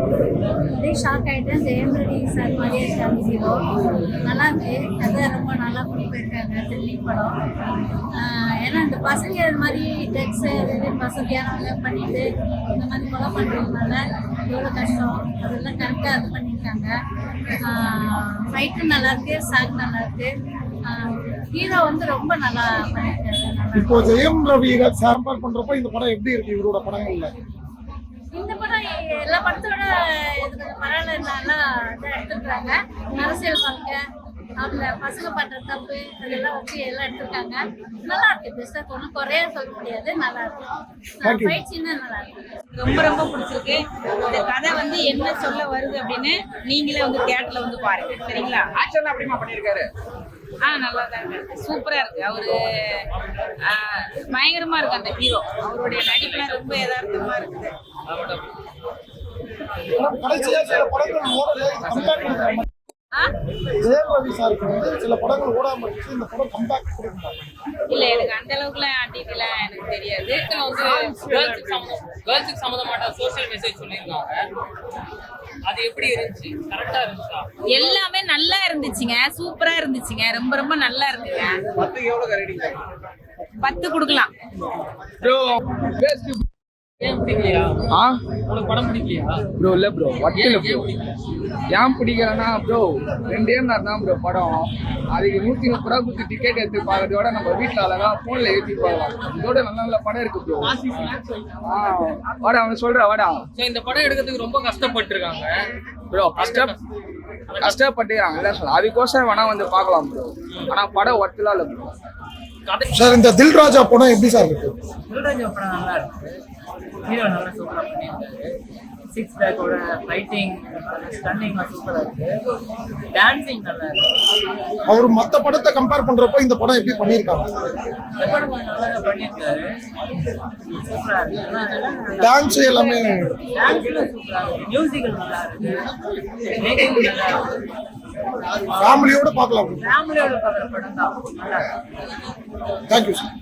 அப்படியே ஷாக் ஆகிட்டேன் ஜெயம் ரவி சார் மாதிரியே இருக்காங்க ஹீரோ நல்லா இருக்கு. கதை ரொம்ப நல்லா கொண்டு போயிருக்காங்க த்ரில்லிங் படம். ஏன்னா இந்த பசங்க இது மாதிரி ட்ரக்ஸ் வசதியானவங்க பண்ணிட்டு இந்த மாதிரி கொலை பண்ணுறதுனால எவ்வளோ கஷ்டம்? அதெல்லாம் கரெக்டாக இது பண்ணியிருக்காங்க ஃபைட்டும் நல்லா இருக்கு சாங் நல்லா இருக்கு. ஹீரோ வந்து ரொம்ப நல்லா பண்ணியிருக்காங்க இப்போ ஜெயம் ரவி சாம்பல் பண்றப்ப இந்த படம் எப்படி இருக்கு? இவரோட படங்கள்ல? எல்லா படத்தோட இது பரவாயில்ல நல்லா இதாக எடுத்துருக்காங்க அரசியல் வாழ்க்கை அவங்க பசங்க பண்ற தப்பு அதெல்லாம் வச்சு எல்லாம் எடுத்திருக்காங்க. நல்லா இருக்கு பெஸ்ட்டாக ஒன்றும் குறைய சொல்ல முடியாது நல்லா இருக்கு. ஃபைட் நல்லா இருக்கு. ரொம்ப ரொம்ப பிடிச்சிருக்கு. இந்த கதை வந்து என்ன சொல்ல வருது அப்படின்னு நீங்களே வந்து தியேட்டர்ல வந்து பாருங்க. சரிங்களா? ஆக்ஷன் அப்படிமா பண்ணிருக்காரு ஆ நல்லா தான் இருக்கு. சூப்பரா இருக்கு. அவரு பயங்கரமா இருக்கு அந்த ஹீரோ அவருடைய நடிப்புலாம் ரொம்ப யதார்த்தமா இருக்குது. கடைசியா சில படங்கள் ஓடல கம்பேக் பண்ற மாதிரி ஆ ஜெயம் ரவி சாருக்கு வந்து சில படங்கள் ஓடாம இருந்துச்சு இந்த படம் கம்பேக் கொடுக்குறாங்க இல்ல எனக்கு அந்த அளவுக்குலாம் டீட்டெயிலாம் எனக்கு தெரியாது. வந்து கேர்ள்ஸுக்கு சம்மந்தம் கேர்ள்ஸுக்கு சம்மந்தமான சோஷியல் மெசேஜ் சொல்லியிருக்காங்க அது எப்படி இருந்துச்சு? கரெக்டா இருந்துச்சா? எல்லாமே நல்லா இருந்துச்சுங்க. சூப்பரா இருந்துச்சுங்க. ரொம்ப ரொம்ப நல்லா எவ்வளவு ரேட்டிங் பத்து கொடுக்கலாம். ஆ? உனக்கு படம் பிடிக்கலையா? ப்ரோ இல்லை ப்ரோ ஏன் ப்ரோ. ஏன் பிடிக்கல ஏன் பிடிக்கலன்னா ப்ரோ ரெண்டே மணி நேரம் தான் ப்ரோ படம். அதுக்கு நூற்றி முப்பது ரூபா கொடுத்து டிக்கெட் எடுத்து பார்க்கறதோட நம்ம வீட்டில் அழகா ஃபோனில் ஏற்றி பார்க்கலாம் இதோட நல்ல நல்ல படம் இருக்கு ப்ரோ. ஆ வாடா அவன் சொல்கிறா வாடா. ஸோ இந்த படம் எடுக்கிறதுக்கு ரொம்ப கஷ்டப்பட்டிருக்காங்க. ப்ரோ கஷ்டம் கஷ்டப்பட்டுக்கிறாங்க. சொல்ல அதுக்கோசரம் வேணா வந்து பார்க்கலாம் ப்ரோ. ஆனால் படம் ஒர்த்துலாம் இல்லை ப்ரோ. சார் இந்த தில் ராஜா படம் எப்படி சார் இருக்கு? முருகராஜா படம் நல்லா இருக்கு. ஹீரோ நல்லா சூப்பராக பண்ணியிருக்காரு சிக்ஸ் பேக்கோட ஃபைட்டிங் ஸ்டன்னிங்லாம் சூப்பராக இருக்கு. டான்சிங் நல்லா இருக்கு. அவர் மத்த படத்தை கம்பேர் பண்றப்போ இந்த படம் எப்படி பண்ணியிருக்காங்க? இந்த படம் நல்லா பண்ணியிருக்காரு. சூப்பராக இருக்கு. டான்ஸ் எல்லாமே டான்ஸ்லாம் சூப்பராக இருக்கு. மியூசிக்கல் நல்லா இருக்கு. மேக்கிங் நல்லா இருக்கு. ஃபேமிலியோட பார்க்கலாம். ஃபேமிலியோட பார்க்குற படம் தான். Thank you sir